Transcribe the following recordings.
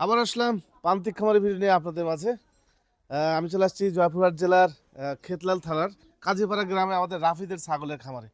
আবার আসলাম প্রান্তিক খামারি ভিডিও নিয়ে আপনাদের মাঝে। আমি চলে আসছি জয়পুরহাট জেলার খেতলাল থানার কাজীপাড়া গ্রামে আমাদের রাফিদের ছাগলের খামারে।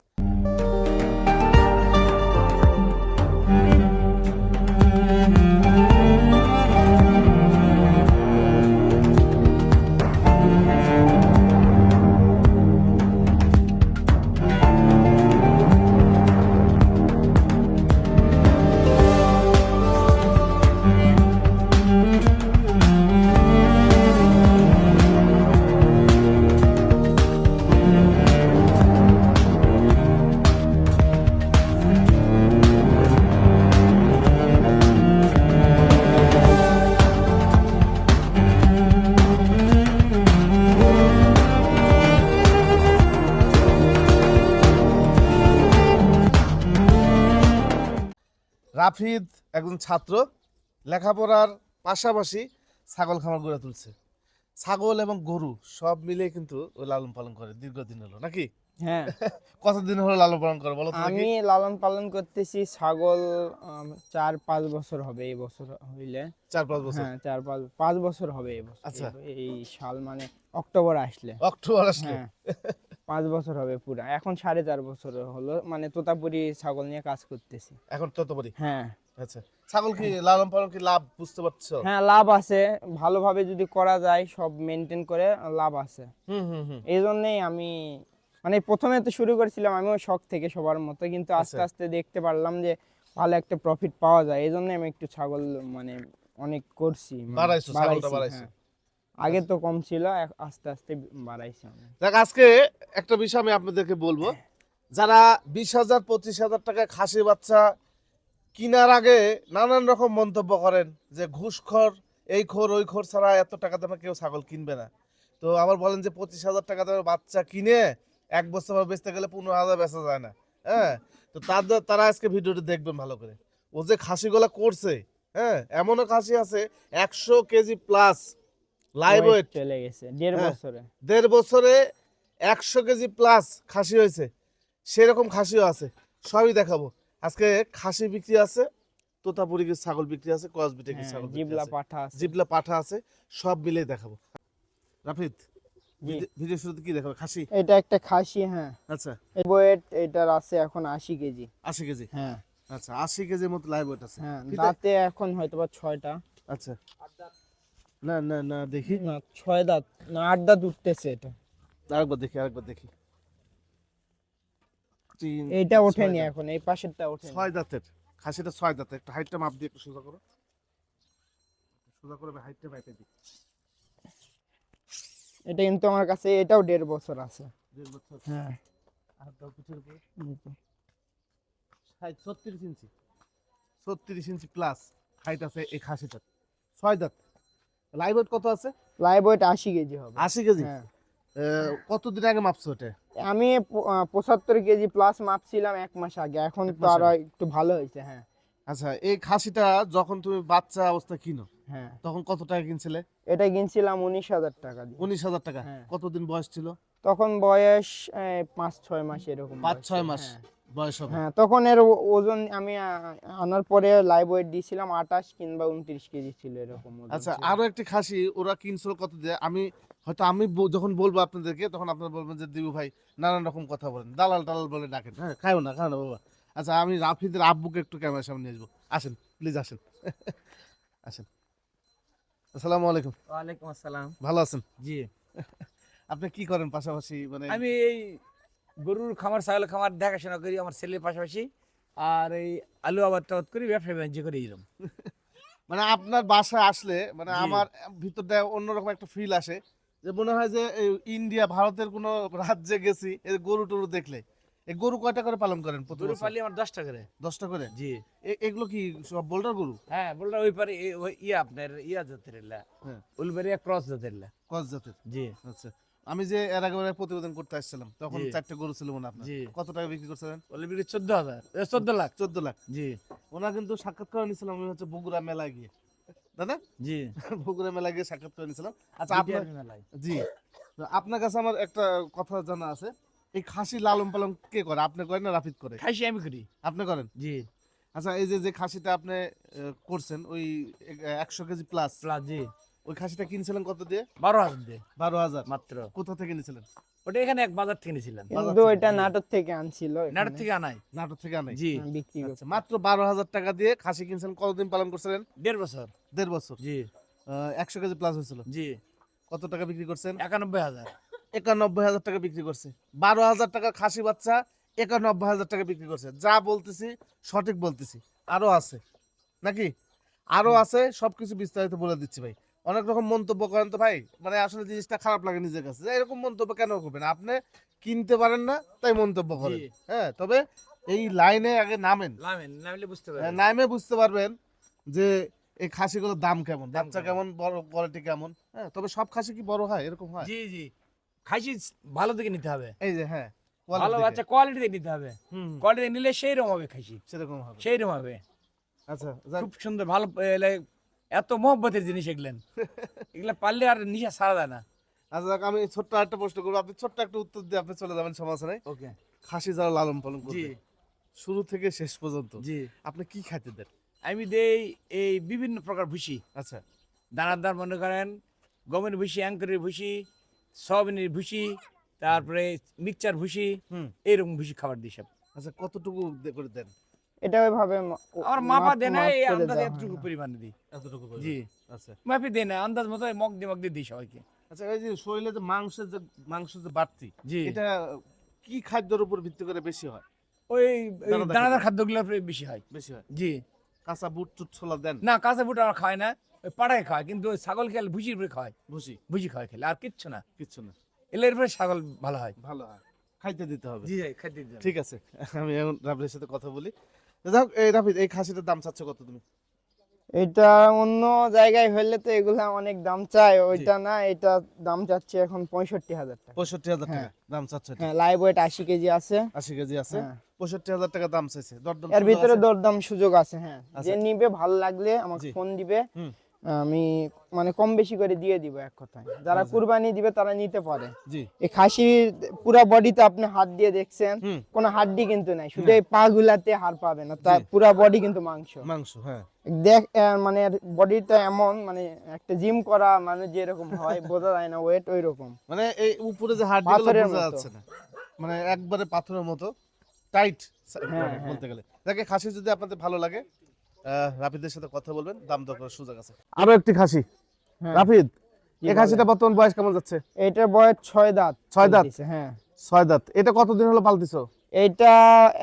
রাফিদ একজন ছাত্র লেখাপড়ার পাশাপাশি ছাগল খামার গড়ে তুলছে। ছাগল এবং গরু সব মিলে কিন্তু ও লালন পালন করে দীর্ঘদিন হলো নাকি? হ্যাঁ। কতদিন হলো লালন পালন করে বলো আমি লালন পালন করতেছি ছাগল চার পাঁচ বছর হবে এই বছর হইলে। চার পাঁচ বছর? হ্যাঁ চার পাঁচ পাঁচ বছর হবে এই বছর। আচ্ছা। এই- এই সাল মানে অক্টোবর আসলে। অক্টোবর আসলে? হ্যাঁ। পাঁচ বছর হবে পুরা। এখন সাড়ে চার বছর হলো। মানে তোতাপুরি ছাগল নিয়ে কাজ করতেছি। এখন ততবারই হ্যাঁ। আচ্ছা। ছাগল কি লালন পালন কি লাভ বুঝতে পারছ? হ্যাঁ লাভ আছে। ভালোভাবে যদি করা যায় সব মেনটেন করে লাভ আছে। হুম হুম হুম। এই জন্যই আমি মানে প্রথমে তো শুরু করেছিলাম আমিও শখ থেকে সবার মতো কিন্তু আস্তে আচ্ছা। আস্তে দেখতে পারলাম যে ভালো একটা প্রফিট পাওয়া যায়। এই জন্য আমি একটু ছাগল মানে অনেক করছি মানে বাড়াইছো, ছাগলটা বাড়াইছো। হ্যাঁ। আগে তো কম ছিল আস্তে আস্তে বাড়াইছি। দেখ আজকে একটা বিষয় আমি আপনাদেরকে বলব। যারা বিশ হাজার, পঁচিশ হাজার টাকা খাসি বাচ্চা কিনার আগে নানান রকম মন্তব্য করেন যে ঘুষখোর এই খোর, ওই খোর ছাড়া এত টাকা দামে কেউ ছাগল কিনবে না। তো আবার বলেন যে পঁচিশ হাজার টাকা দামের বাচ্চা কিনে এক বছর পর বেচতে গেলে পনেরো হাজার বেচা যায় না। হ্যাঁ? তো তাদের তারা আজকে ভিডিওটি দেখবেন ভালো করে। ও যে খাসিগুলা করছে হ্যাঁ? এমনও খাসি আছে, একশো কেজি প্লাস লাইভ ওয়েট চলে গেছে দেড় হ্যাঁ। বছরে। দেড় বছরে একশো কেজি প্লাস খাসি হয়েছে। সেরকম খাসিও আছে। সবই দেখাবো। আজকে খাসি বিক্রি আছে তোতাপুরি ছাগল বিক্রি আছে কসবিটে কিছু হ্যাঁ, ছাগল জিবলা পাঠা আছে। জিবলা পাঠা আছে সব মিলে দেখাবো। রাফিদ। ভিডিও শুরুতে কি দেখাবো? খাসি? এটা একটা খাসি হ্যাঁ। আচ্ছা। এই ওয়েট এটার আছে এখন আশি কেজি। আশি কেজি? হ্যাঁ। আচ্ছা আশি কেজির মতো লাইভ ওয়েট আছে। হ্যাঁ দাঁতে এখন হয়তো বা ছয়টা। আচ্ছা। না না না দেখি। না ছয় দাঁত না আট দাঁত উঠতেছে এটা। আরেকবার দেখি আরেকবার দেখি। এইটা ওঠেনি এখন এই পাশেরটা ওঠেনি। ছয় দাঁতের খাসিটা ছয় দাঁতের। একটা হাইটটা মাপ দিয়ে একটু সোজা করো। সোজা করে হাইটটা মাইপে দিই। এটা কিন্তু আমার কাছে এটাও দেড় বছর আছে। দেড় বছর? হ্যাঁ। আর দাও পিঠের উপরে। এই ছত্রিশ ইঞ্চি। ছত্রিশ ইঞ্চি প্লাস হাইট আছে এই খাসিটার। ছয় দাঁত। লাইভ কত আছে? লাইভ ওয়েট আশি কেজি হবে। আশি কেজি? হ্যাঁ। কতদিন আগে মাপছো ওটা আমি পঁচাত্তর কেজি প্লাস মাপছিলাম এক মাস আগে। এখন তো আরও একটু ভালো হয়েছে হ্যাঁ। আচ্ছা এই খাসিটা যখন তুমি বাচ্চা অবস্থা কিনো হ্যাঁ। তখন কত টাকা কিনছিলে? এটা কিনছিলাম উনিশ হাজার টাকা দিয়ে। উনিশ হাজার টাকা। হ্যাঁ। কতদিন বয়স ছিল? তখন বয়স পাঁচ ছয় মাস এরকম পাঁচ ছয় মাস। হ্যাঁ। বয়স হবে। হ্যাঁ তখন এর ওজন আমি আনার পরে লাইভ ওয়েট দিয়েছিলাম আঠাশ কিংবা উনত্রিশ কেজি ছিল এরকম আচ্ছা আরও একটি খাসি ওরা কিনছিল কত দিয়ে? আমি হয়তো আমি যখন বলব আপনাদেরকে তখন আপনারা বলবেন যে দিবু ভাই নানান রকম কথা বলেন দালাল টালাল বলে ডাকেন হ্যাঁ খাও না খাও না বাবা। আচ্ছা আমি রাফিদের আব্বুকে একটু ক্যামেরার সামনে আসব। আসেন প্লিজ আসেন। আসেন। আসসালামু আলাইকুম। ওয়ালাইকুম আসসালাম। ভালো আছেন? জি। আপনি কি করেন পাশাপাশি? মানে আমি এই গরুর খামার ছাগল খামার দেখাশোনা করি আমার ছেলের পাশাপাশি। আর এই আলু আবাদ টাবাদ করি ব্যবসা বাণিজ্য করি এরকম মানে আপনার বাসায় আসলে মানে। আমার ভিতরটা অন্যরকম একটা ফিল আসে। যে মনে হয় যে ইন্ডিয়া ভারতের কোনো রাজ্যে গেছি এই গরু টরু দেখলে। এই গরু কয়টা করে পালন করেন প্রতি গরু পালি আমার দশটা করে। দশটা করে? জি। এগুলো কি সব বোল্ডার গরু? হ্যাঁ বললাম ওই পারে ইয়া আপনার ইয়া জাতের হ্যাঁ। উলবেরিয়া ক্রস জাতের কস জাতের? জি। আচ্ছা। আমি যে এর আগে প্রতিবেদন করতে আসছিলাম তখন চারটে গরু ছিল মনে আপনার। কত টাকা বিক্রি করছিলেন? বিক্রি চোদ্দ হাজার। চোদ্দ লাখ। চোদ্দ লাখ। জি। ওনার কিন্তু সাক্ষাৎ করে নিয়েছিলাম আমি হচ্ছে বগুড়া মেলায় গিয়ে। দাদা? জি। বগুড়া মেলায় গিয়ে নিয়েছিলাম আচ্ছা আপনার মেলায়। জি। আপনার কাছে আমার একটা কথা জানা আছে। এই খাসি লালন পালন কে করে? আপনি করেন না রাফিদ করে? খাইছি আমি করি। আপনি করেন? জি। আচ্ছা এই যে যে খাসিটা আপনি করছেন ওই একশো কেজি প্লাস প্লাস জি। ওই খাসিটা কিনছিলেন কত দিয়ে? বারো হাজার দিয়ে। বারো হাজার। মাত্র। কোথা থেকে নিয়েছিলেন ওটা এখানে এক বাজার থেকে নিয়েছিলাম কিন্তু এটা নাটক থেকে আনছিল। নাটোর থেকে আনাই। নাটোর থেকে আনাই? জি। হ্যাঁ, বিক্রি করছে। আচ্ছা, মাত্র বারো হাজার টাকা দিয়ে খাসি কিনছিলেন। কতদিন পালন করছিলেন? দেড় বছর। দেড় বছর? জি। একশো কেজি প্লাস হয়েছিল? জি। কত টাকা বিক্রি করছেন? একানব্বই হাজার। একানব্বই হাজার টাকা বিক্রি করছে। বারো হাজার টাকা খাসি বাচ্চা একানব্বই হাজার টাকা বিক্রি করছে। যা বলতেছি সঠিক বলতেছি। আরও আছে। নাকি? আরও আছে সবকিছু বিস্তারিত বলে দিচ্ছি ভাই। অনেক রকম মন্তব্য করেন তো ভাই। মানে আসলে জিনিসটা খারাপ লাগে নিজের কাছে। এরকম মন্তব্য কেন করবেন? আপনি কিনতে পারেন না তাই মন্তব্য করেন। হ্যাঁ তবে এই লাইনে আগে নামেন। নামেন নামলে বুঝতে হ্যাঁ, পারবেন। নামে বুঝতে পারবেন যে এই খাসিগুলোর দাম কেমন বাচ্চা কেমন। বড় কোয়ালিটি কেমন হ্যাঁ তবে সব খাসি কি বড় হয় এরকম হয়? জি জি। খাসি ভালো দিকে নিতে হবে। এই যে হ্যাঁ ভালো বাচ্চা কোয়ালিটি দিয়ে নিতে হবে। কোয়ালিটি নিলে সেই রকম হবে খাসি। সেরকম হবে। সেই রকম হবে। আচ্ছা খুব সুন্দর ভালো এত মহব্বতের জিনিস এগুলেন। এগুলা পারলে আর নিশা সারা যায় না। আচ্ছা আমি ছোট্ট একটা প্রশ্ন করব। আপনি ছোট্ট একটা উত্তর দিয়ে আপনি চলে যাবেন সমস্যা নাই ওকে খাসি যারা লালন পালন জি। করবে শুরু থেকে শেষ পর্যন্ত জি। আপনি কি খাইতে দেন? আমি দেই এই বিভিন্ন প্রকার ভুসি। আচ্ছা। দানাদার মনে করেন গমের ভুসি অ্যাঙ্করের ভুসি সয়াবিনের ভুসি তারপরে মিক্সচার ভুসি হুম। এইরকম ভুসি খাবার দিই সব। আচ্ছা কতটুকু করে দেন? এটা ওইভাবে আমার মাপা না এই আন্দাজে এতটুকু পরিমাণে দিই। এতটুকু জি। আচ্ছা। মাপি না আন্দাজ মতো মগ দিয়ে মগ দিয়ে দিই সবাইকে। আচ্ছা এই যে শরীরে যে মাংসের যে মাংসের যে বাড়তি জি। এটা কি খাদ্যের উপর ভিত্তি করে বেশি হয়? ওই দানাদার বেশি হয়। বেশি হয়? জি। কাঁচা বুট টুট ছোলা দেন? না কাঁচা বুট আর খায় না ওই পাড়ায় খায় কিন্তু ওই ছাগল খেলে ভুসির উপরে খায়। ভুসি ভুসি খায় খেলে আর কিচ্ছু না। কিচ্ছু না। উপরে ছাগল ভালো হয়। ভালো হয়। খাইতে দিতে হবে। জি খাদ্য দিতে হবে। ঠিক আছে আমি এখন রাফিদের সাথে কথা বলি। যাক এই রাফিদ এই খাসিটার দাম চাচ্ছ কত তুমি এটা অন্য জায়গায় হলে তো এগুলা অনেক দাম চায় ওইটা না এটা দাম চাচ্ছে এখন পঁয়ষট্টি হাজার টাকা পঁয়ষট্টি হাজার টাকা হ্যাঁ। দাম চাচ্ছে এটা হ্যাঁ লাইভ ওয়েট আশি কেজি আছে আশি কেজি আছে হ্যাঁ। পঁয়ষট্টি হাজার টাকা দাম চাইছে দরদাম এর সুযোগ ভিতরে আছে? দরদাম সুযোগ আছে হ্যাঁ যে আচ্ছা। নিবে ভালো লাগলে আমাকে ফোন দিবে। আমি মানে কম বেশি করে দিয়ে দিব এক কথায়। যারা আচ্ছা। কুরবানি দিবে তারা নিতে পারে। এই খাসির পুরো বডিতে আপনি হাত দিয়ে দেখছেন কোনো হাড্ডি কিন্তু নাই। শুধু এই পা গুলাতে হাড় পাবে না তার পুরো বডি কিন্তু মাংস। মাংস হ্যাঁ। দেখ মানে বডিটা এমন মানে একটা জিম করা মানে যেরকম হয় বোঝা যায় না ওয়েট ওই রকম মানে এই উপরে যে হাড় বোঝা যাচ্ছে না। মানে একবারে পাথরের মতো টাইট হ্যাঁ, হ্যাঁ। বলতে গেলে। দেখে খাসি যদি আপনাদের ভালো লাগে রাফিদের সাথে কথা বলবেন দাম দর করার সুযোগ আছে। আরও একটি খাসি। হ্যাঁ। রাফিদ এই খাসিটা বর্তমান বয়স কেমন যাচ্ছে? এটার বয়স ছয় দাঁত। ছয় দাঁত? হ্যাঁ। ছয় দাঁত। এটা কতদিন হলো পালতিছো? এটা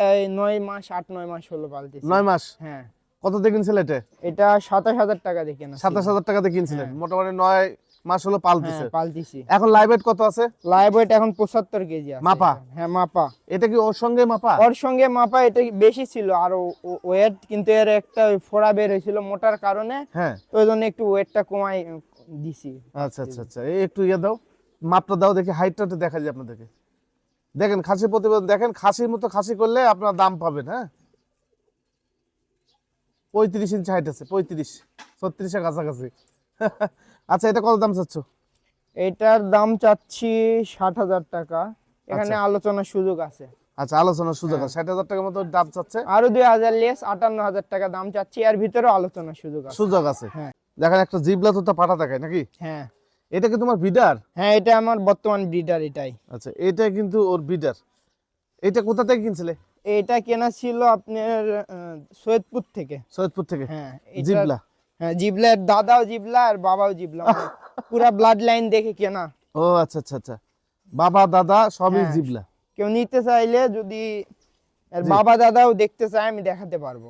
এই নয় মাস আট নয় মাস হলো পালতেছি। নয় মাস? হ্যাঁ। কত দিয়ে কিনছিলে এটা? এটা সাতাশ হাজার টাকা দিয়ে কেনা সাতাশ হাজার টাকাতে কিনছিলেন? হ্যাঁ। মোটামুটি নয় মাস হলো পালতিছে। হ্যাঁ পালতেছি। এখন লাইভ ওয়েট কত আছে? লাইভ ওয়েট এখন পঁচাত্তর কেজি আছে। মাপা? হ্যাঁ মাপা। এটা কি ওর সঙ্গে মাপা? ওর সঙ্গে মাপা এটা বেশি ছিল। আর ওয়েট কিন্তু এর একটা ফোড়া বের হয়েছিল মোটার কারণে। হ্যাঁ। তো ওই জন্য একটু ওয়েটটা কমাই দিছি। আচ্ছা আচ্ছা আচ্ছা। এই একটু ইয়ে দাও। মাপটা দাও দেখি হাইটটা একটু দেখা যায় আপনাদেরকে। দেখেন খাসি প্রতিবেদন দেখেন খাসির মতো খাসি করলে আপনার দাম পাবেন হ্যাঁ? পঁয়ত্রিশ ইঞ্চি হাইট আছে পঁয়ত্রিশ ছত্রিশের কাছাকাছি। আচ্ছা এটা কত দাম চাচ্ছ? এটার দাম চাচ্ছি ষাট হাজার টাকা। এখানে আচ্ছা। আলোচনার সুযোগ আছে। আচ্ছা আলোচনার সুযোগ আছে। ষাট হাজার টাকার মতো দাম চাচ্ছে? আরও দুই হাজার লেস আটান্ন হাজার টাকা দাম চাচ্ছি। এর ভিতরে আলোচনার সুযোগ আছে। সুযোগ আছে। হ্যাঁ। দেখেন একটা জিবলা তো পাঠা দেখায় নাকি? হ্যাঁ। এটা কি তোমার বিডার হ্যাঁ এটা আমার বর্তমান ব্রিডার এটাই। আচ্ছা এটা কিন্তু ওর বিডার এটা কোথা থেকে কিনছিলে? এটা কেনা ছিল আপনার সৈয়দপুর থেকে। সৈয়দপুর থেকে? হ্যাঁ জিবলা। হ্যাঁ জিবলার দাদাও জিবলা আর বাবাও জিবলা। মানে পুরা ব্লাড লাইন দেখে কেনা ও আচ্ছা আচ্ছা আচ্ছা। বাবা দাদা সবই হ্যাঁ। জিবলা। কেউ নিতে চাইলে যদি আর বাবা দাদাও দেখতে চায় আমি দেখাতে পারব।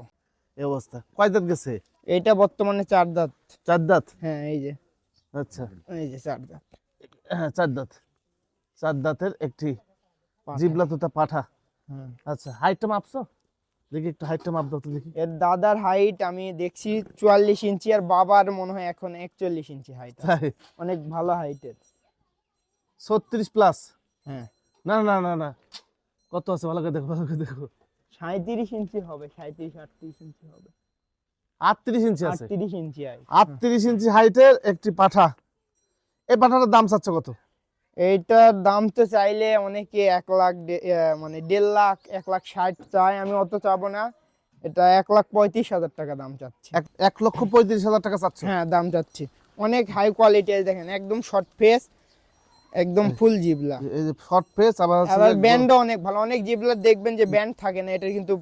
এই অবস্থা। কয় দাঁত গেছে? এইটা বর্তমানে চার দাঁত। চার দাঁত? হ্যাঁ এই যে। আচ্ছা। এই যে চার দাঁত। হ্যাঁ চার দাঁত। চার দাঁতের একটি। জিবলা তোতা পাঠা। হ্যাঁ। আচ্ছা হাইটটা মাপছো? দেখি একটু হাইটটা মাপ দাও তো দেখি। এর দাদার হাইট আমি দেখছি চুয়াল্লিশ ইঞ্চি আর বাবার মনে হয় এখন একচল্লিশ ইঞ্চি হাইট অনেক ভালো হাইটের ছত্রিশ প্লাস হ্যাঁ। না না না না। কত আছে? ভালো করে দেখো ভালো করে দেখো। সাঁত্রিশ ইঞ্চি হবে সাঁত্রিশ আটত্রিশ ইঞ্চি হবে। আটত্রিশ ইঞ্চি আছে? আটত্রিশ ইঞ্চি হাইট আটত্রিশ ইঞ্চি হাইটের একটি পাঠা। এই পাঠাটার দাম চাচ্ছে কত? এইটার দাম তো চাইলে অনেকে এক লাখ মানে দেড় লাখ এক লাখ ষাট চায় আমি অত চাবো না। এটা এক লাখ পঁয়ত্রিশ হাজার টাকা দাম চাচ্ছি। এক লক্ষ পঁয়ত্রিশ হাজার টাকা চাচ্ছে হ্যাঁ দাম চাচ্ছি। অনেক হাই কোয়ালিটি দেখেন একদম শর্ট ফেস একদম ফুল জিবলা। এই যে শর্ট ফেস আবার আবার ব্যান্ডও অনেক ভালো। অনেক জিবলা দেখবেন যে ব্যান্ড থাকে না এটা কিন্তু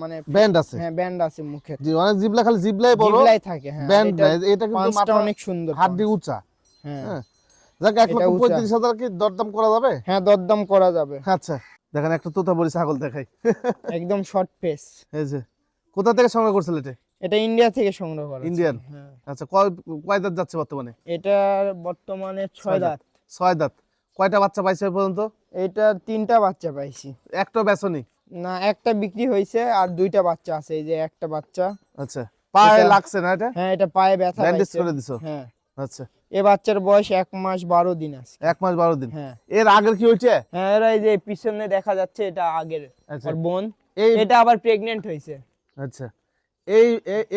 মানে ব্যান্ড আছে। হ্যাঁ ব্যান্ড আছে মুখে। জি অনেক জিবলা খালি জিবলাই বড়। জিবলাই থাকে হ্যাঁ ব্যান্ড এটা কিন্তু মাথা অনেক সুন্দর হাড্ডি পাঁচ। উঁচা। হ্যাঁ। হ্যাঁ। যাক এক লক্ষ পঁয়ত্রিশ হাজার কি দরদাম করা যাবে? হ্যাঁ দরদাম করা যাবে। আচ্ছা দেখেন একটা তোতাপুরি ছাগল দেখাই। একদম শর্ট ফেস এই যে কোথা থেকে সংগ্রহ করছিল এটা? এটা ইন্ডিয়া থেকে সংগ্রহ করা ইন্ডিয়ান? হ্যাঁ। আচ্ছা কয় কয় দাঁত যাচ্ছে বর্তমানে? এটা বর্তমানে ছয় ছয় দাঁত। দাঁত। ছয় দাঁত। কয়টা বাচ্চা পাইছে পর্যন্ত? এটা তিনটা বাচ্চা পাইছি। একটা বেসনি না একটা বিক্রি হয়েছে আর দুইটা বাচ্চা আছে এই যে একটা বাচ্চা। আচ্ছা পায়ে লাগছে না এটা? হ্যাঁ এটা পায়ে ব্যথা ব্যান্ডেজ করে দিছো? হ্যাঁ। আচ্ছা। এ বাচ্চার বয়স এক মাস বারো দিন আছে এক মাস বারো দিন। হ্যাঁ। এর আগের কি হয়েছে? হ্যাঁ এরা এই যে পিছনে দেখা যাচ্ছে এটা আগের আচ্ছা। ওর বোন। এটা আবার প্রেগনেন্ট হয়েছে। আচ্ছা। এই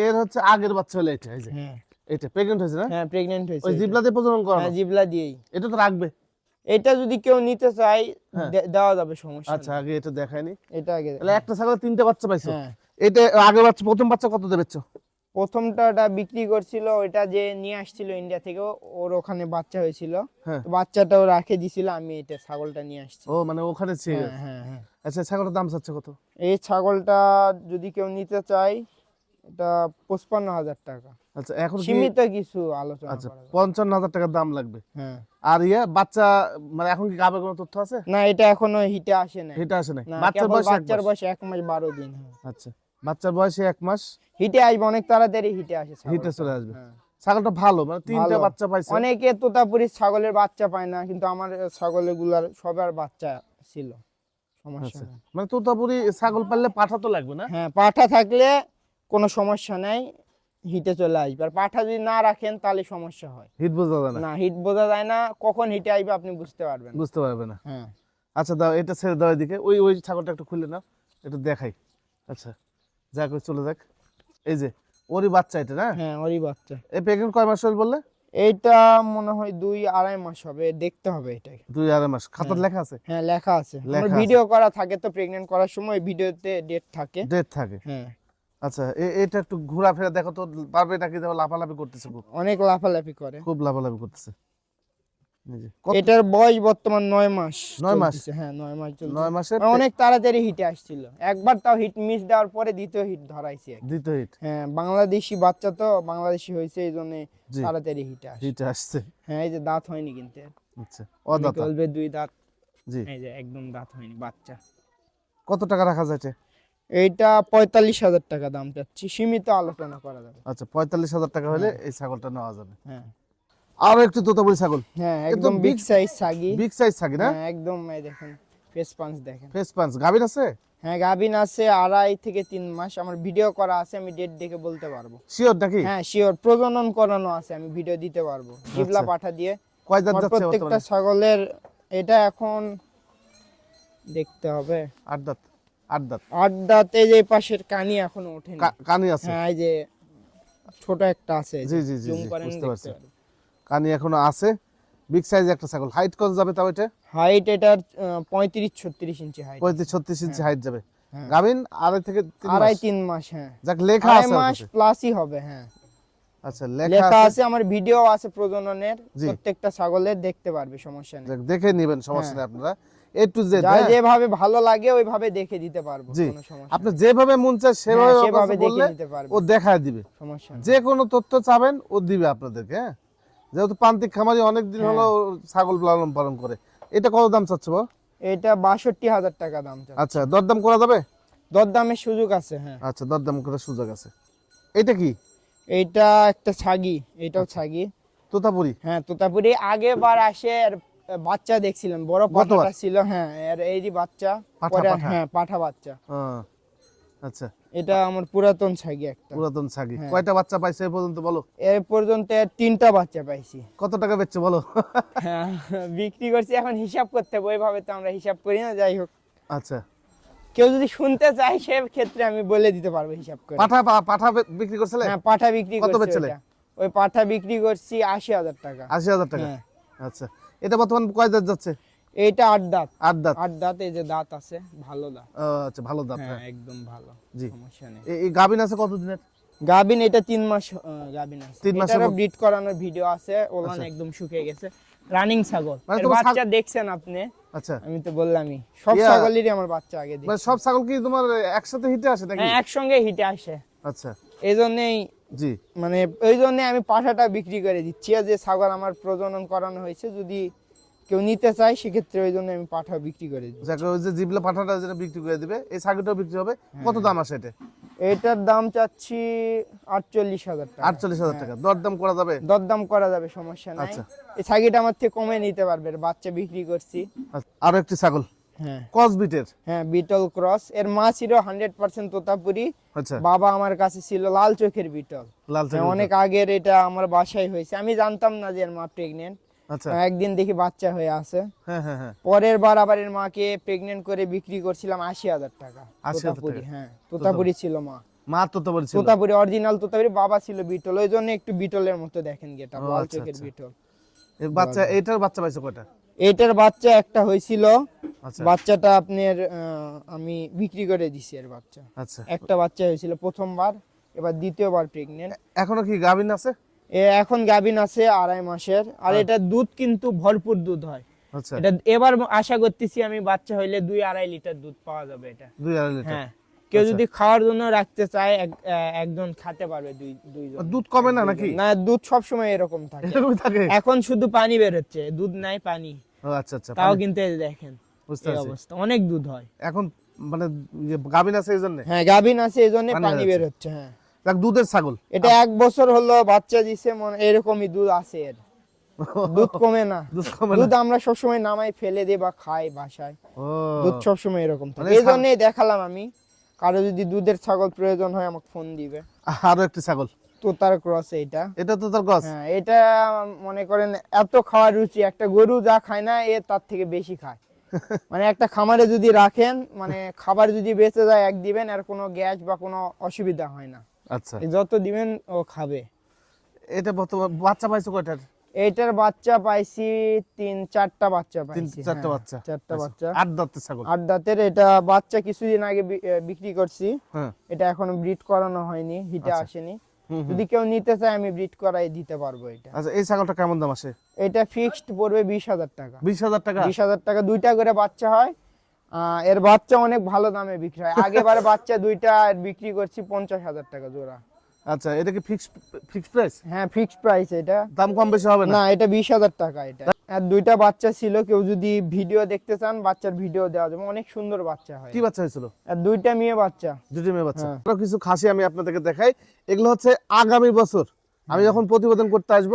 এর হচ্ছে আগের বাচ্চা হলো এটা এই যে। হ্যাঁ। এটা প্রেগনেন্ট হয়েছে না? হ্যাঁ প্রেগনেন্ট হয়েছে ওই এটা। জিবলাতে প্রজনন করানো? হ্যাঁ জিবলা দিয়েই। এটা তো রাখবে। এটা যদি কেউ নিতে চায় হ্যাঁ। দেওয়া যাবে সমস্যা আচ্ছা আগে এটা দেখায়নি। এটা আগে তাহলে একটা ছাগলে তিনটে বাচ্চা পাইছো। হ্যাঁ। এটা আগের বাচ্চা প্রথম বাচ্চা কত দেবে প্রথমটা ওটা বিক্রি করছিল ওইটা যে নিয়ে আসছিল ইন্ডিয়া থেকে ওর ওখানে বাচ্চা হয়েছিল। হ্যাঁ। তো বাচ্চাটাও রাখে দিছিল আমি এটা ছাগলটা নিয়ে আসছি। ও মানে ওখানে ছিল হ্যাঁ হ্যাঁ হ্যাঁ। আচ্ছা ছাগলের দাম চাচ্ছে কত? এই ছাগলটা যদি কেউ নিতে চায় এটা পঁচপান্ন হাজার টাকা। আচ্ছা এখন সীমিত কিছু আলোচনা আচ্ছা পঞ্চান্ন হাজার টাকার দাম লাগবে। হ্যাঁ। আর ইয়ে বাচ্চা মানে এখন কি গাবে কোনো তথ্য আছে? না এটা এখনও হিটে আসে না এটা আসে না বাচ্চার বয়স এক বাচ্চার বয়স এক মাস বারো দিন হ্যাঁ। আচ্ছা। বাচ্চার বয়সে এক মাস। হিটে আসবে অনেক তাড়াতাড়ি হিটে আসে হিটে চলে আসবে। হ্যাঁ। ছাগলটা ভালো মানে তিনটা বাচ্চা পাইছে। অনেকে তোতাপুরি ছাগলের বাচ্চা পায় না কিন্তু আমার ছাগলেরগুলার সবার বাচ্চা ছিল। সমস্যা আচ্ছা। মানে তোতাপুরি ছাগল পাললে পাঠা তো লাগবে না? হ্যাঁ পাঠা থাকলে কোনো সমস্যা নাই হিটে চলে আসবে। আর পাঠা যদি না রাখেন তাহলে সমস্যা হয়। হিট বোঝা যায় না? না হিট বোঝা যায় না কখন হিটে আসবে আপনি বুঝতে পারবেন বুঝতে পারবেন না। হ্যাঁ। আচ্ছা দাও এটা ছেড়ে দাও এদিকে। ওই ওই ছাগলটা একটু খুলে নাও একটু দেখাই। আচ্ছা। যাক চলে যাক। এই যে ওরই বাচ্চা এটা না? হ্যাঁ ওরই বাচ্চা। এই প্রেগনেন্ট কয় মাস হল বললে? এইটা মনে হয় দুই আড়াই মাস হবে দেখতে হবে এটাকে দুই আড়াই মাস। খাতার হ্যাঁ। লেখা আছে? হ্যাঁ লেখা আছে। ভিডিও করা থাকে তো প্রেগনেন্ট করার সময় ভিডিওতে ডেট থাকে। ডেট থাকে। হ্যাঁ। আচ্ছা এটা একটু ঘোরাফেরা দেখো তো পারবে নাকি লাফালাফি করতেছে খুব? অনেক লাফালাফি করে। খুব লাফালাফি করতেছে। এটার বয়স বর্তমান নয় মাস নয় মাস? হ্যাঁ নয় মাস নয় মাসে অনেক তাড়াতাড়ি হিটে আসছিল। একবার তাও হিট মিস দেওয়ার পরে দ্বিতীয় হিট ধরাইছে দ্বিতীয় হিট হ্যাঁ বাংলাদেশি বাচ্চা তো বাংলাদেশি হয়েছে এই জন্য তাড়াতাড়ি হিটে আসে হিট আসছে। হ্যাঁ এই যে দাঁত হয়নি কিন্তু আচ্ছা অনেকে অদাতা। বলবে দুই দাঁত। জি। এই যে একদম দাঁত হয়নি বাচ্চা। কত টাকা রাখা যাচ্ছে এইটা পঁয়তাল্লিশ হাজার টাকা দাম চাচ্ছি সীমিত আলোচনা করা যাবে। আচ্ছা পঁয়তাল্লিশ হাজার টাকা হলে এই ছাগলটা নেওয়া যাবে। হ্যাঁ। আরও একটু তোতাপুরি ছাগল। হ্যাঁ একদম বিগ সাইজ ছাগি। বিগ সাইজ থাকে না? হ্যাঁ একদম এই দেখেন ফেস পাঞ্চ দেখেন। ফেস পাঞ্চ গাভিন আছে? হ্যাঁ গাভিন আছে আড়াই থেকে তিন মাস। আমার ভিডিও করা আছে আমি ডেট দেখে বলতে পারব। শিওর নাকি? হ্যাঁ শিওর প্রজনন করানো আছে আমি ভিডিও দিতে পারব। জিবলা আচ্ছা। পাঠা দিয়ে। কয় দাঁত যাচ্ছে প্রত্যেকটা ছাগলের এটা এখন দেখতে হবে। আট দাঁত আট দাঁত। আট দাঁতে যে পাশের কানি এখনও ওঠেনি। কানি আছে? হ্যাঁ এই যে ছোট একটা আছে জি, জি, জি, বুঝতে পারছি। পারবেন। কানি এখনও আছে। বিগ সাইজ একটা ছাগল। হাইট কত যাবে তাও এটা? হাইট এটার পঁয়ত্রিশ ছত্রিশ ইঞ্চি হাইট পঁয়ত্রিশ ছত্রিশ ইঞ্চি হাইট যাবে। হ্যাঁ। গাভিন আড়াই থেকে আড়াই। তিন মাস হ্যাঁ। যাক লেখা আছে মাস প্লাসই হবে হ্যাঁ। আচ্ছা লেখা আছে। আমার ভিডিও আছে প্রজননের। প্রত্যেকটা ছাগলের দেখতে পারবে সমস্যা নেই। দেখে নেবেন সমস্যা হ্যাঁ। নেই আপনারা। এ টু জেড যেভাবে ভালো লাগে ওইভাবে দেখে দিতে পারব কোনো সমস্যা আপনি যেভাবে মন চায় হ্যাঁ, সেভাবে সেভাবে দেখে বললে নিতে পারবে। ও দেখায় দিবে। সমস্যা নেই। যে কোনো তথ্য চাবেন ও দিবে আপনাদেরকে হ্যাঁ? যেহেতু প্রান্তিক খামারি অনেক দিন হলো ছাগল লালন পালন করে। এটা কত দাম চাচ্ছে? এটা বাষট্টি হাজার টাকা দাম আচ্ছা দরদাম করা যাবে? দরদামের সুযোগ আছে হ্যাঁ। আচ্ছা দরদাম করার সুযোগ আছে। এটা কি? এইটা একটা ছাগি এটাও আচ্ছা। ছাগি। তোতাপুরি? হ্যাঁ তোতাপুরি। আগে বার আসে আর বাচ্চা দেখছিলেন বড়? পাঠাটা ছিল হ্যাঁ আর এইরই বাচ্চা পাঠা, পরে হ্যাঁ পাঠা বাচ্চা। হ্যাঁ। আচ্ছা। এটা আমার পুরাতন ছাগি একটা। পুরাতন ছাগি। হ্যাঁ। কয়টা বাচ্চা পাইছে এ পর্যন্ত বলো? এর পর্যন্ত তিনটা বাচ্চা পাইছি। কত টাকা বেচছে বলো? হ্যাঁ বিক্রি করছি এখন হিসাব করতে হবে ওইভাবে তো আমরা হিসাব করি না যাই হোক। আচ্ছা। কেউ যদি শুনতে চায় সে ক্ষেত্রে আমি বলে দিতে পারব হিসাব করে। পাঠা পাঠা বিক্রি করছিলে? হ্যাঁ পাঠা বিক্রি কত বেচছিলে? ওই পাঠা বিক্রি করছি আশি হাজার টাকা। আশি হাজার টাকা। হ্যাঁ। আচ্ছা। এটা বর্তমান কয় যাচ্ছে? এইটা আট দাঁত। আট দাঁত। আট দাঁত এই যে দাঁত আছে ভালো দাঁত। আচ্ছা ভালো দাঁত হ্যাঁ হ্যাঁ। একদম ভালো জি। সমস্যা নেই। এই গাভিন আছে কতদিনের? গাবিন এটা তিন মাস গাবিন আছে। তিন মাসের ব্রিড করানোর ভিডিও আছে ওলান আচ্ছা। একদম শুকিয়ে গেছে। রানিং ছাগল। মানে বাচ্চা দেখছেন আপনি? আচ্ছা। আমি তো বললামই সব ছাগলেরই আমার বাচ্চা আগে দেখি মানে সব ছাগল কি তোমার একসাথে হিটে আসে নাকি? হ্যাঁ একসঙ্গে হিটে আসে। আচ্ছা। এই জন্যই জি। মানে ওই জন্য আমি পাঠাটা বিক্রি করে দিচ্ছি। যে ছাগল আমার প্রজনন করানো হয়েছে যদি কেউ নিতে চায় সেক্ষেত্রে ওই জন্য আমি পাঠা বিক্রি করে দিচ্ছি যাকে ওই যে জিবলা পাঠাটা যেটা বিক্রি করে দিবে এই ছাগলটাও বিক্রি হবে? হ্যাঁ। কত দাম আসে এটা? এটার দাম চাচ্ছি আটচল্লিশ হাজার টাকা। আটচল্লিশ হাজার টাকা। দরদাম করা যাবে? দরদাম করা যাবে সমস্যা নাই। আচ্ছা। এই ছাগিটা আমার থেকে কমে নিতে পারবে বাচ্চা বিক্রি করছি। আচ্ছা, আরও একটি ছাগল? হ্যাঁ। কসবিটের হ্যাঁ বিটল ক্রস। এর মা ছিল হান্ড্রেড পার্সেন্ট তোতাপুরি। আচ্ছা। বাবা আমার কাছে ছিল লাল চোখের বিটল। লাল হ্যাঁ, অনেক আগের এটা আমার বাসায় হয়েছে। আমি জানতাম না যে এর মা প্রেগনেন্ট আচ্ছা একদিন দেখি বাচ্চা হয়ে আছে। হ্যাঁ হ্যাঁ হ্যাঁ। পরের বার আবার এর মাকে প্রেগনেন্ট করে বিক্রি করছিলাম আশি হাজার টাকা। তোতাপুরি হ্যাঁ তোতাপুরি। ছিল মা। মা তো তো তোতাপুরি অরিজিনাল তোতাপুরি বাবা ছিল বিটল। ওই জন্য একটু বিটলের মতো দেখেন গেটা লাল আচ্ছা, চোখের আচ্ছা। বিটল। বাচ্চা এইটার বাচ্চা পাইছে কয়টা? এইটার বাচ্চা একটা হয়েছিল। আচ্ছা। বাচ্চাটা আপনার আমি বিক্রি করে দিছি এর বাচ্চা। আচ্ছা। একটা বাচ্চা হয়েছিল প্রথমবার এবার দ্বিতীয়বার প্রেগনেন্ট এখনও কি গাভিন আছে? এখন গাভিন আছে আড়াই মাসের। আর এটা দুধ কিন্তু ভরপুর দুধ হয়। আচ্ছা। এটা এবার আশা করতেছি আমি বাচ্চা হইলে দুই আড়াই লিটার দুধ পাওয়া যাবে এটা। দুই আড়াই লিটার? হ্যাঁ। কেউ আচ্ছা। যদি খাওয়ার জন্য রাখতে চায় একজন খেতে পারবে দুই দুইজন। দুধ কমে না নাকি? না দুধ সব সময় এরকম থাকে। এরকমই থাকে? এখন শুধু পানি বের হচ্ছে দুধ নাই পানি। আচ্ছা আচ্ছা তাও কিন্তু দেখেন বুঝতে অবস্থা। অনেক দুধ হয়। এখন মানে ইয়ে গাভিন আছে এই জন্য? হ্যাঁ গাভিন আছে এই জন্য পানি বের হচ্ছে হ্যাঁ। দুধের ছাগল। এটা এক বছর হলো বাচ্চা দিছে মনে এরকমই দুধ আছে এর। দুধ কমে না। দুধ আমরা সবসময় নামাই ফেলে দিই বা খাই বাসায়। দুধ সবসময় এরকম থাকে। মানে এই জন্যই দেখালাম আমি কারও যদি দুধের ছাগল প্রয়োজন হয় আমাকে ফোন দিবে। আরও একটি ছাগল। তোতার ক্রস এটা তো তার গছ হ্যাঁ এটা মনে করেন এত খাওয়ার রুচি একটা গরু যা খায় না এ তার থেকে বেশি খায়। মানে একটা খামারে যদি রাখেন মানে খাবার যদি বেঁচে যায় এক দিবেন আর কোনো গ্যাস বা কোনো অসুবিধা হয় না। আচ্ছা। যত দিবেন ও খাবে। এটা বর্তমান বাচ্চা পাইছো কয়টার? এইটার বাচ্চা পাইছি তিন চারটা বাচ্চা পাইছি চারটা হ্যাঁ, বাচ্চা। চারটা আচ্ছা, বাচ্চা। আট দাঁতের ছাগল। আট দাঁতের এটা বাচ্চা কিছুদিন আগে বিক্রি করছি। হ্যাঁ। এটা এখনও ব্রিড করানো হয়নি হিটে আচ্ছা। আসেনি। যদি কেউ নিতে চায় আমি ব্রিড করাই দিতে পারব এটা। আচ্ছা এই ছাগলটা কেমন দাম আসে? এটা ফিক্সড পড়বে বিশ হাজার টাকা। বিশ হাজার টাকা? বিশ হাজার টাকা দুইটা করে বাচ্চা হয় এর বাচ্চা অনেক ভালো দামে বিক্রি হয়। আগেবারে বাচ্চা দুইটা বিক্রি করছি পঞ্চাশ হাজার টাকা জোড়া। আচ্ছা এটা কি ফিক্স ফিক্স প্রাইস হ্যাঁ ফিক্সড প্রাইস এটা। দাম কম বেশি হবে না? না এটা বিশ হাজার টাকা এটা। আর দুইটা বাচ্চা ছিল কেউ যদি ভিডিও দেখতে চান বাচ্চার ভিডিও দেওয়া যাবে। অনেক সুন্দর বাচ্চা হয়। কি বাচ্চা হয়েছিল? আর দুইটা মেয়ে বাচ্চা। দুটি মেয়ে বাচ্চা। হ্যাঁ। আরও কিছু খাসি আমি আপনাদেরকে দেখাই। এগুলো হচ্ছে আগামী বছর। আমি যখন প্রতিবেদন করতে আসব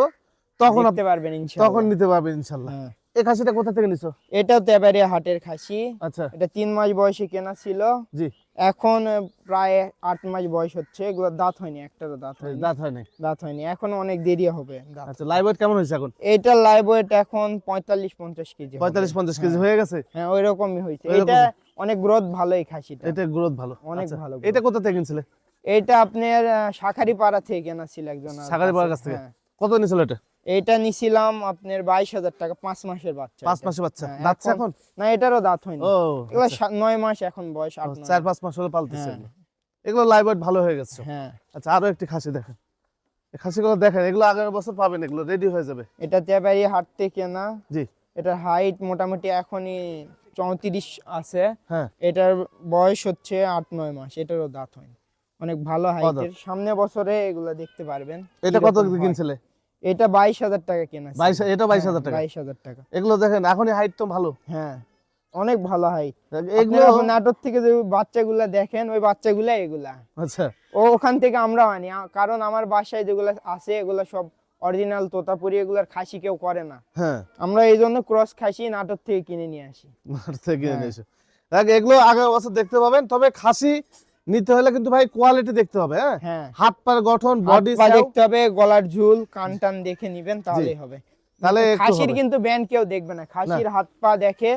তখন আপ- দেখতে পারবেন তখন নিতে পারবেন ইনশাল্লাহ। হ্যাঁ। এই খাসিটা কোথা থেকে নিছো? এটাও তেবারিয়া হাটের খাসি। আচ্ছা। এটা তিন মাস বয়সে কেনা ছিল। জি। এখন প্রায় আট মাস বয়স হচ্ছে। এগুলো দাঁত হয়নি একটারও দাঁত হয়নি। দাঁত হয় নাই দাঁত হয়নি। এখন অনেক দেরি হবে আচ্ছা লাইভ ওয়েট কেমন হয়েছে এখন? এটা লাইভ ওয়েট এখন পঁয়তাল্লিশ পঞ্চাশ কেজি পঁয়তাল্লিশ পঞ্চাশ কেজি হয়ে। গেছে? হ্যাঁ ওই রকমই হয়েছে এটা অনেক গ্রোথ ভালোই খাসিটা। এটা গ্রোথ ভালো। অনেক আচ্ছা, ভালো এটা কোথা থেকে কিনছিলে? এটা আপনার শাখারি পাড়া থেকে কেনা ছিল একজন শাকারি পাড়ার কাছ। থেকে? হ্যাঁ। কত নিয়েছিল এটা? এটা নিছিলাম আপনার বাইশ হাজার টাকা পাঁচ মাসের বাচ্চা পাঁচ এটা। মাসে বাচ্চা? হ্যাঁ, দাঁতছে এখন- না এটারও দাঁত হয়নি। ও এগুলো আচ্ছা। নয় মাস এখন বয়স চার পাঁচ মাস হলে পালতেছে হ্যাঁ। এগুলো। লাইভ ভালো হয়ে গেছে। হ্যাঁ। আচ্ছা আরও একটি খাসি দেখেন। এই খাসিগুলো দেখেন এগুলো আগামী বছর পাবেন এগুলো রেডি হয়ে যাবে। এটা তেবারি হাট থেকে কেনা জি। এটার হাইট মোটামুটি এখনই চৌত্রিশ আছে। হ্যাঁ। এটার বয়স হচ্ছে আট নয় মাস এটারও দাঁত হয়নি। অনেক ভালো হাইটের সামনে বছরে এগুলো দেখতে পারবেন। এটা কত। কিনছিলে? এটা বাইশ হাজার টাকা কেনা বাইশ এটা বাইশ হ্যাঁ, হাজার টাকা। বাইশ হাজার টাকা। এগুলো দেখেন এখনই হাইট তো ভালো। হ্যাঁ অনেক ভালো হাইট এগুলো থেকে যে বাচ্চাগুলা দেখেন ওই বাচ্চাগুলা এগুলা। আচ্ছা। ও ওখান থেকে আমরাও আনি। কারণ আমার বাসায় যেগুলো আছে এগুলো সব অরিজিনাল তোতাপুরি এগুলার খাসি কেউ করে না। হ্যাঁ। আমরা এই জন্য ক্রস খাসি নাটক থেকে কিনে নিয়ে আসি। মাঠ থেকে হ্যাঁ। এনেছো দেখ এগুলো আগামী বছর দেখতে পাবেন তবে খাসি নিতে হলে কিন্তু ভাই কোয়ালিটি দেখতে হবে হ্যাঁ? হ্যাঁ। হাত পার গঠন বডি দেখতে হবে গলার ঝুল কান টান দেখে নিবেন তাহলেই হবে। তাহলে খাসির কিন্তু ব্যান্ড কেউ দেখবে না। খাসির হাত পা দেখে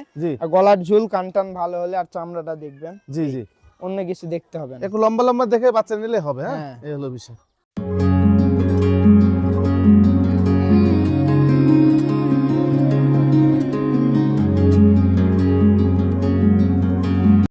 গলার ঝুল কান টান ভালো হলে আর চামড়াটা দেখবেন। জি জি। অন্য কিছু দেখতে হবে না। একটু লম্বা লম্বা দেখে বাচ্চা নিলে হবে হ্যাঁ? হ্যাঁ। এই হলো বিষয়।